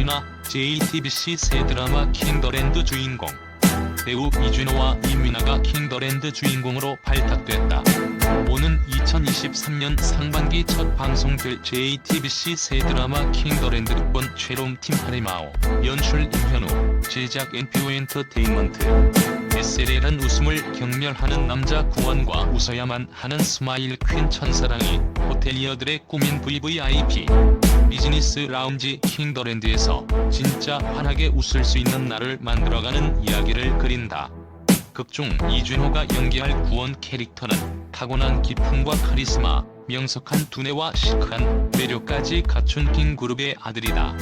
이민화, JTBC 새 드라마 킹더랜드 주인공. 배우 이준호와 이민화가 킹더랜드 주인공으로 발탁됐다. 오는 2023년 상반기 첫 방송될 JTBC 새 드라마 킹더랜드 극본 최롱 팀 하리마오, 연출 임현우, 제작 NPO 엔터테인먼트. SLL은 웃음을 경멸하는 남자 구원과 웃어야만 하는 스마일 퀸 천사랑이 호텔리어들의 꿈인 VVIP 비즈니스 라운지 킹더랜드에서 진짜 환하게 웃을 수 있는 날을 만들어가는 이야기를 그린다. 극중 이준호가 연기할 구원 캐릭터는 타고난 기품과 카리스마, 명석한 두뇌와 시크한 매력까지 갖춘 킹그룹의 아들이다.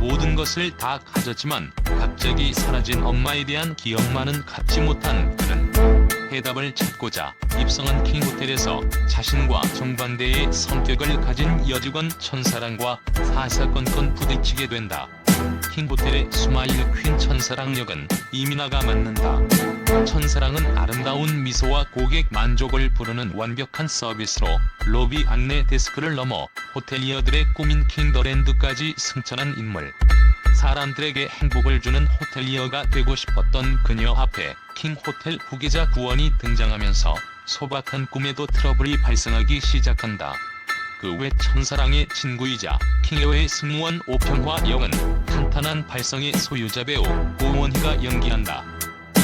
모든 것을 다 가졌지만 갑자기 사라진 엄마에 대한 기억만은 갖지 못한 그는 해답을 찾고자 입성한 킹호텔에서 자신과 정반대의 성격을 가진 여직원 천사랑과 사사건건 부딪히게 된다. 킹호텔의 스마일 퀸 천사랑 역은 이민아가 맡는다. 천사랑은 아름다운 미소와 고객 만족을 부르는 완벽한 서비스로 로비 안내 데스크를 넘어 호텔리어들의 꿈인 킹더랜드까지 승천한 인물. 사람들에게 행복을 주는 호텔리어가 되고 싶었던 그녀 앞에 킹호텔 후계자 구원이 등장하면서 소박한 꿈에도 트러블이 발생하기 시작한다. 그 외 천사랑의 친구이자 킹에어의 승무원 오평화 역은 탄탄한 발성의 소유자 배우 고원희가 연기한다.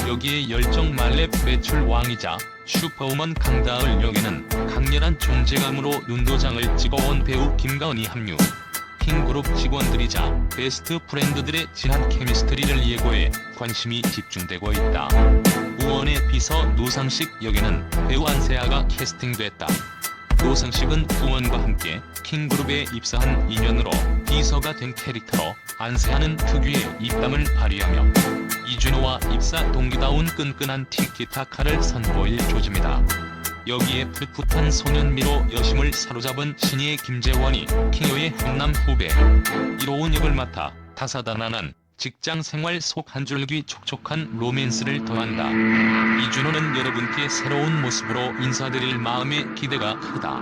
여기에 열정 만렙 매출 왕이자 슈퍼우먼 강다을 역에는 강렬한 존재감으로 눈도장을 찍어온 배우 김가은이 합류. 킹그룹 직원들이자 베스트 프렌드들의 진한 케미스트리를 예고해 관심이 집중되고 있다. 우원의 비서 노상식 역에는 배우 안세아가 캐스팅됐다. 노상식은 우원과 함께 킹그룹에 입사한 인연으로 비서가 된 캐릭터로 안세아는 특유의 입담을 발휘하며 이준호와 입사 동기다운 끈끈한 티키타카를 선보일 조짐이다. 여기에 풋풋한 소년미로 여심을 사로잡은 신예 김재원이 킹요의 훈남 후배 1호은 역을 맡아 다사다난한 직장 생활 속 한 줄기 촉촉한 로맨스를 더한다. 이준호는 여러분께 새로운 모습으로 인사드릴 마음의 기대가 크다.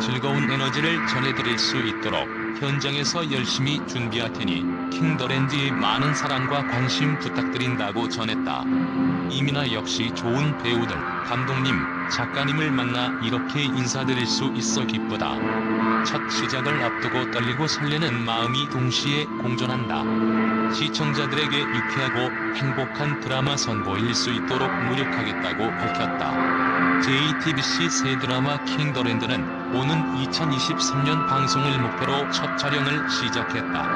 즐거운 에너지를 전해드릴 수 있도록 현장에서 열심히 준비할 테니 킹더랜드의 많은 사랑과 관심 부탁드린다고 전했다. 이민아 역시 좋은 배우들, 감독님, 작가님을 만나 이렇게 인사드릴 수 있어 기쁘다. 첫 시작을 앞두고 떨리고 설레는 마음이 동시에 공존한다. 시청자들에게 유쾌하고 행복한 드라마 선보일 수 있도록 노력하겠다고 밝혔다. JTBC 새 드라마 킹더랜드는 오는 2023년 방송을 목표로 첫 촬영을 시작했다.